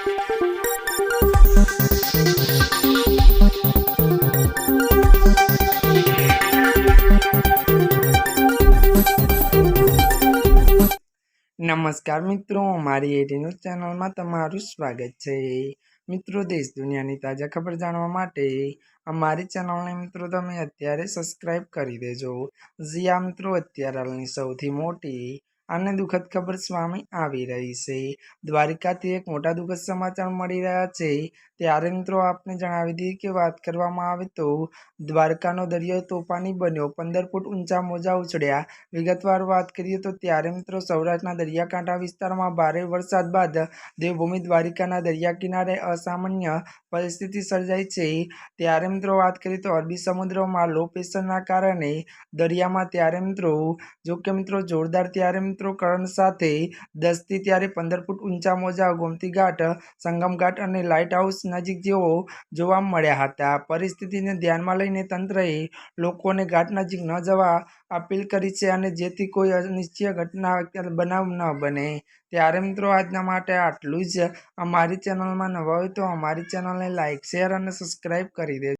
નમસ્કાર મિત્રો મારી એટી ન્યૂઝ ચેનલમાં તમારું સ્વાગત છે. મિત્રો, દેશ દુનિયાની તાજા ખબર જાણવા માટે અમારી ચેનલને મિત્રો તમે અત્યારે સબસ્ક્રાઈબ કરી દેજો. જીયા મિત્રો, અત્યારે હાલની સૌથી મોટી અને દુઃખદ ખબર સ્વામી આવી રહી છે. દ્વારિકાથી એક મોટા દુઃખદ સમાચાર મળી રહ્યા છે. ત્યારે મિત્રો આપને જણાવી દઈએ કે વાત કરવામાં આવે તો દ્વારકાનો દરિયો તોફાની બન્યો. પંદર ફૂટ ઊંચા મોજા ઉછળ્યા. વિગતવાર વાત કરીએ તો ત્યારે મિત્રો સૌરાષ્ટ્રના દરિયાકાંઠા વિસ્તારમાં ભારે વરસાદ બાદ દેવભૂમિ દ્વારિકાના દરિયા કિનારે અસામાન્ય પરિસ્થિતિ સર્જાઈ છે. ત્યારે મિત્રો વાત કરીએ તો અરબી સમુદ્રમાં લો પ્રેશરના કારણે દરિયામાં ત્યારે મિત્રો જો કે મિત્રો જોરદાર ત્યારે મિત્રો કરંટ સાથે દસથી ત્યારે પંદર ફૂટ ઊંચા મોજા, ગોમતી ઘાટ, સંગમ ઘાટ અને લાઇટ હાઉસ નજીક જેવો જોવા મળ્યા હતા. પરિસ્થિતિને ધ્યાનમાં લઈને તંત્રએ લોકોને ઘાટ નજીક ન જવા અપીલ કરી છે અને જેથી કોઈ અનિશ્ચય ઘટના બનાવ ન બને. ત્યારે મિત્રો, આજના માટે આટલું જ. અમારી ચેનલમાં નવા હોય તો અમારી ચેનલને લાઇક, શેર અને સબસ્ક્રાઈબ કરી દેજો.